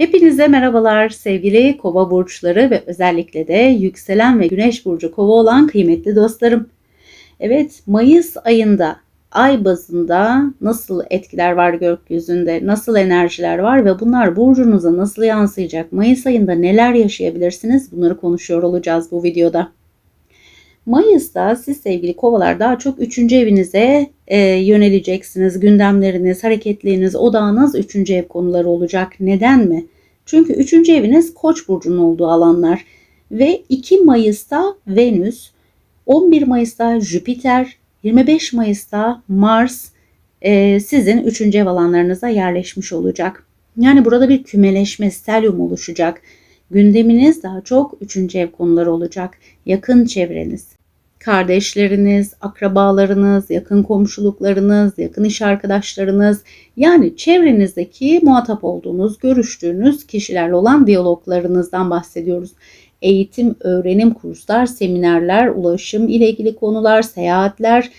Hepinize merhabalar sevgili kova burçları ve özellikle de yükselen ve güneş burcu kova olan kıymetli dostlarım. Evet Mayıs ayında ay bazında nasıl etkiler var gökyüzünde, nasıl enerjiler var ve bunlar burcunuza nasıl yansıyacak? Mayıs ayında neler yaşayabilirsiniz? Bunları konuşuyor olacağız bu videoda. Mayıs'ta siz sevgili kovalar daha çok 3. evinize e, yöneleceksiniz. Gündemleriniz, hareketliğiniz, odağınız 3. ev konuları olacak. Neden mi? Çünkü 3. eviniz Koç burcunun olduğu alanlar ve 2 Mayıs'ta Venüs, 11 Mayıs'ta Jüpiter, 25 Mayıs'ta Mars e, sizin 3. ev alanlarınıza yerleşmiş olacak. Yani burada bir kümeleşme, stelyum oluşacak. Gündeminiz daha çok 3. ev konuları olacak. Yakın çevreniz, kardeşleriniz, akrabalarınız, yakın komşuluklarınız, yakın iş arkadaşlarınız yani çevrenizdeki muhatap olduğunuz, görüştüğünüz kişilerle olan diyaloglarınızdan bahsediyoruz. Eğitim, öğrenim, kurslar, seminerler, ulaşım ile ilgili konular, seyahatler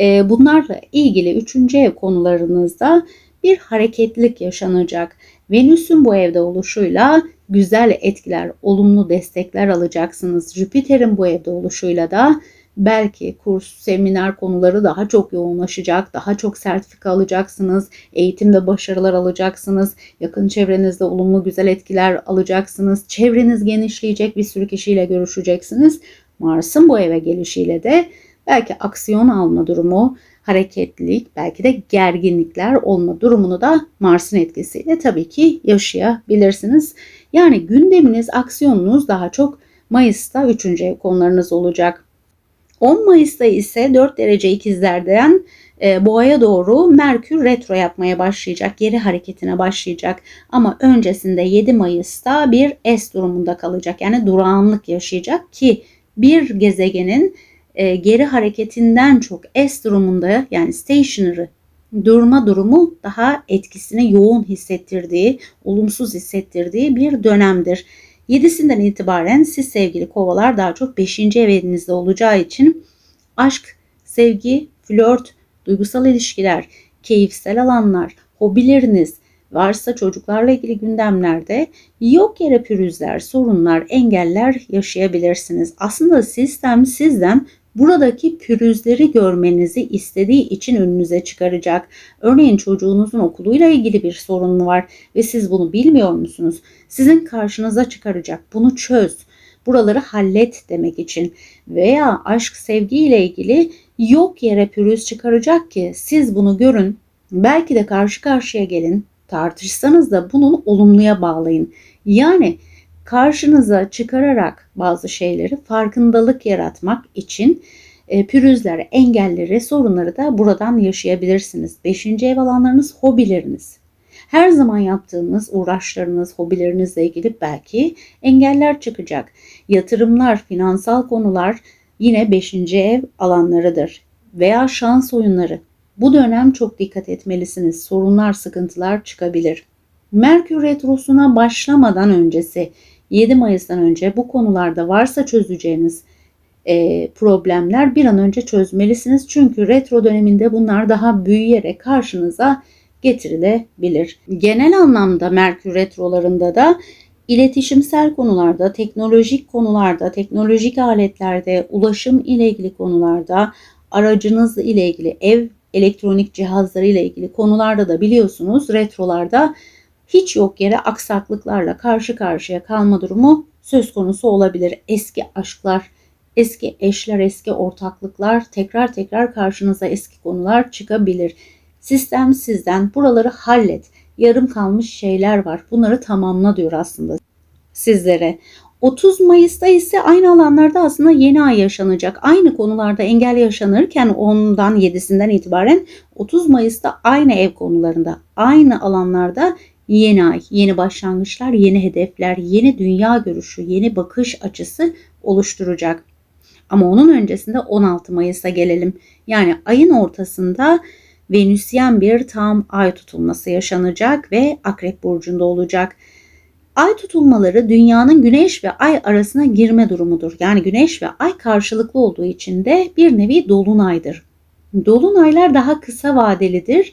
e, bunlarla ilgili üçüncü ev konularınızda bir hareketlilik yaşanacak. Venüs'ün bu evde oluşuyla güzel etkiler, olumlu destekler alacaksınız. Jüpiter'in bu evde oluşuyla da belki kurs, seminer konuları daha çok yoğunlaşacak, daha çok sertifika alacaksınız, eğitimde başarılar alacaksınız, yakın çevrenizde olumlu güzel etkiler alacaksınız, çevreniz genişleyecek, bir sürü kişiyle görüşeceksiniz. Mars'ın bu eve gelişiyle de belki aksiyon alma durumu, hareketlilik, belki de gerginlikler olma durumunu da Mars'ın etkisiyle tabii ki yaşayabilirsiniz. Yani gündeminiz, aksiyonunuz daha çok Mayıs'ta 3. ev konularınız olacak. 10 Mayıs'ta ise 4 derece ikizlerden e, boğaya doğru Merkür retro yapmaya başlayacak. Geri hareketine başlayacak. Ama öncesinde 7 Mayıs'ta bir S durumunda kalacak. Yani durağanlık yaşayacak ki bir gezegenin e, geri hareketinden çok S durumunda yani stationary durma durumu daha etkisini yoğun hissettirdiği, olumsuz hissettirdiği bir dönemdir. 7'sinden itibaren siz sevgili kovalar daha çok 5. evinizde olacağı için aşk, sevgi, flört, duygusal ilişkiler, keyifsel alanlar, hobileriniz, varsa çocuklarla ilgili gündemlerde yok yere pürüzler, sorunlar, engeller yaşayabilirsiniz. Aslında sistem sizden buradaki pürüzleri görmenizi istediği için önünüze çıkaracak. Örneğin çocuğunuzun okuluyla ilgili bir sorun var ve siz bunu bilmiyor musunuz? Sizin karşınıza çıkaracak. Bunu çöz. Buraları hallet demek için veya aşk sevgi ile ilgili yok yere pürüz çıkaracak ki siz bunu görün. Belki de karşı karşıya gelin. Tartışsanız da bunun olumluya bağlayın. Yani karşınıza çıkararak bazı şeyleri farkındalık yaratmak için e, pürüzler, engelleri, sorunları da buradan yaşayabilirsiniz. Beşinci ev alanlarınız hobileriniz. Her zaman yaptığınız uğraşlarınız, hobilerinizle ilgili belki engeller çıkacak. Yatırımlar, finansal konular yine beşinci ev alanlarıdır. Veya şans oyunları. Bu dönem çok dikkat etmelisiniz. Sorunlar, sıkıntılar çıkabilir. Merkür Retrosu'na başlamadan öncesi 7 Mayıs'tan önce bu konularda varsa çözeceğiniz e, problemler bir an önce çözmelisiniz. Çünkü retro döneminde bunlar daha büyüyerek karşınıza getirilebilir. Genel anlamda Merkür retrolarında da iletişimsel konularda, teknolojik konularda, teknolojik aletlerde, ulaşım ile ilgili konularda, aracınız ile ilgili ev elektronik cihazları ile ilgili konularda da biliyorsunuz retrolarda hiç yok yere aksaklıklarla karşı karşıya kalma durumu söz konusu olabilir. Eski aşklar, eski eşler, eski ortaklıklar tekrar tekrar karşınıza eski konular çıkabilir. Sistem sizden buraları hallet. Yarım kalmış şeyler var. Bunları tamamla diyor aslında sizlere. 30 Mayıs'ta ise aynı alanlarda aslında yeni ay yaşanacak. Aynı konularda engel yaşanırken ondan 7'sinden itibaren 30 Mayıs'ta aynı ev konularında, aynı alanlarda yeni ay, yeni başlangıçlar, yeni hedefler, yeni dünya görüşü, yeni bakış açısı oluşturacak. Ama onun öncesinde 16 Mayıs'a gelelim. Yani ayın ortasında Venüsyen bir tam ay tutulması yaşanacak ve Akrep burcunda olacak. Ay tutulmaları dünyanın güneş ve ay arasına girme durumudur. Yani güneş ve ay karşılıklı olduğu için de bir nevi dolunaydır. Dolunaylar daha kısa vadelidir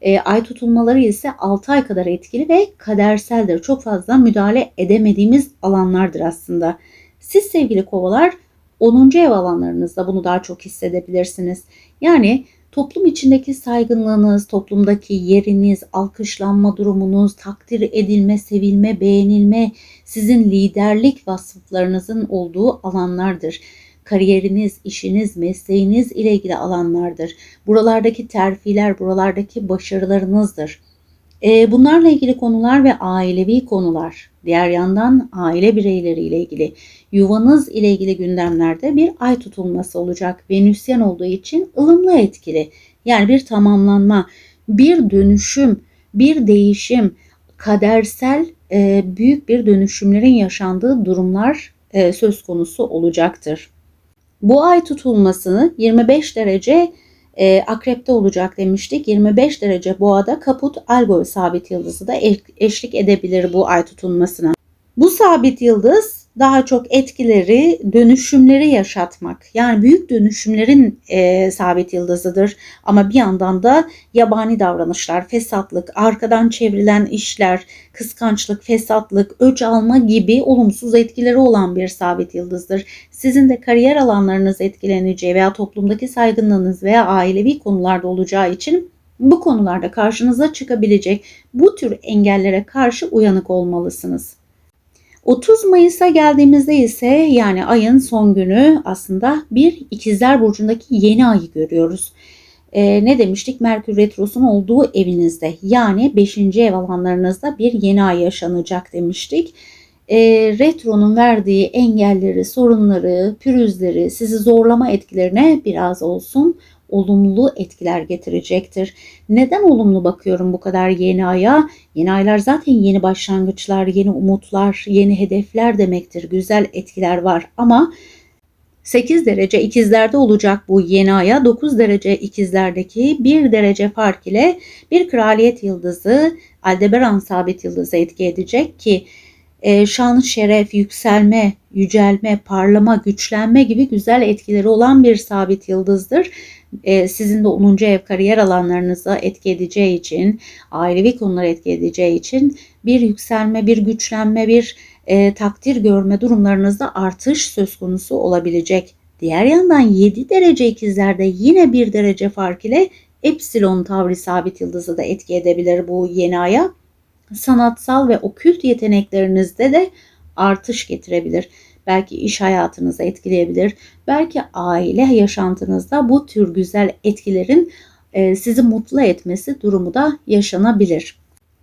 E, ay tutulmaları ise 6 ay kadar etkili ve kaderseldir. Çok fazla müdahale edemediğimiz alanlardır aslında. Siz sevgili kovalar 10. ev alanlarınızda bunu daha çok hissedebilirsiniz. Yani toplum içindeki saygınlığınız, toplumdaki yeriniz, alkışlanma durumunuz, takdir edilme, sevilme, beğenilme sizin liderlik vasıflarınızın olduğu alanlardır. Kariyeriniz, işiniz, mesleğiniz ile ilgili alanlardır. Buralardaki terfiler, buralardaki başarılarınızdır. E, bunlarla ilgili konular ve ailevi konular, diğer yandan aile bireyleriyle ilgili, yuvanız ile ilgili gündemlerde bir ay tutulması olacak. Venüsyen olduğu için ılımlı etkili. Yani bir tamamlanma, bir dönüşüm, bir değişim, kadersel e, büyük bir dönüşümlerin yaşandığı durumlar e, söz konusu olacaktır. Bu ay tutulmasını 25 derece e, akrepte olacak demiştik. 25 derece boğada kaput algol sabit yıldızı da eşlik edebilir bu ay tutulmasına. Bu sabit yıldız daha çok etkileri, dönüşümleri yaşatmak. Yani büyük dönüşümlerin e, sabit yıldızıdır. Ama bir yandan da yabani davranışlar, fesatlık, arkadan çevrilen işler, kıskançlık, fesatlık, öç alma gibi olumsuz etkileri olan bir sabit yıldızdır. Sizin de kariyer alanlarınız etkileneceği veya toplumdaki saygınlığınız veya ailevi konularda olacağı için bu konularda karşınıza çıkabilecek bu tür engellere karşı uyanık olmalısınız. 30 Mayıs'a geldiğimizde ise yani ayın son günü aslında bir ikizler burcundaki yeni ayı görüyoruz. Ee, ne demiştik? Merkür Retrosu'nun olduğu evinizde yani 5. ev alanlarınızda bir yeni ay yaşanacak demiştik. Ee, retronun verdiği engelleri, sorunları, pürüzleri, sizi zorlama etkilerine biraz olsun olumlu etkiler getirecektir. Neden olumlu bakıyorum bu kadar yeni aya? Yeni aylar zaten yeni başlangıçlar, yeni umutlar, yeni hedefler demektir. Güzel etkiler var ama 8 derece ikizlerde olacak bu yeni aya 9 derece ikizlerdeki 1 derece fark ile bir kraliyet yıldızı Aldebaran sabit yıldızı etki edecek ki e, şan, şeref, yükselme, yücelme, parlama, güçlenme gibi güzel etkileri olan bir sabit yıldızdır. E, sizin de 10. ev kariyer alanlarınıza etki edeceği için, ailevi konulara etki edeceği için bir yükselme, bir güçlenme, bir e, takdir görme durumlarınızda artış söz konusu olabilecek. Diğer yandan 7 derece ikizlerde yine 1 derece fark ile Epsilon Tavri sabit yıldızı da etki edebilir bu yeni aya sanatsal ve okült yeteneklerinizde de artış getirebilir. Belki iş hayatınızı etkileyebilir. Belki aile yaşantınızda bu tür güzel etkilerin e, sizi mutlu etmesi durumu da yaşanabilir.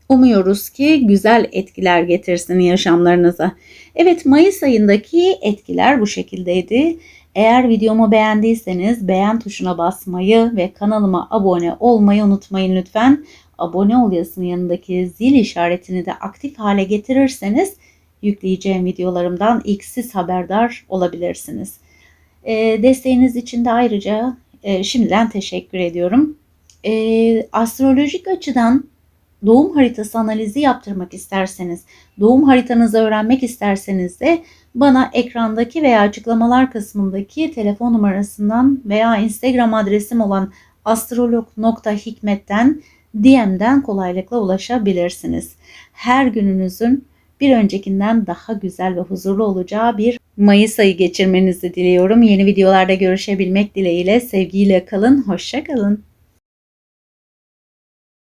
Umuyoruz ki güzel etkiler getirsin yaşamlarınıza. Evet Mayıs ayındaki etkiler bu şekildeydi. Eğer videomu beğendiyseniz beğen tuşuna basmayı ve kanalıma abone olmayı unutmayın lütfen abone ol yanındaki zil işaretini de aktif hale getirirseniz yükleyeceğim videolarımdan ilk siz haberdar olabilirsiniz. E, desteğiniz için de ayrıca e, şimdiden teşekkür ediyorum. E, astrolojik açıdan doğum haritası analizi yaptırmak isterseniz, doğum haritanızı öğrenmek isterseniz de bana ekrandaki veya açıklamalar kısmındaki telefon numarasından veya Instagram adresim olan astrolog.hikmet'ten DM'den kolaylıkla ulaşabilirsiniz. Her gününüzün bir öncekinden daha güzel ve huzurlu olacağı bir Mayıs ayı geçirmenizi diliyorum. Yeni videolarda görüşebilmek dileğiyle sevgiyle kalın, hoşça kalın.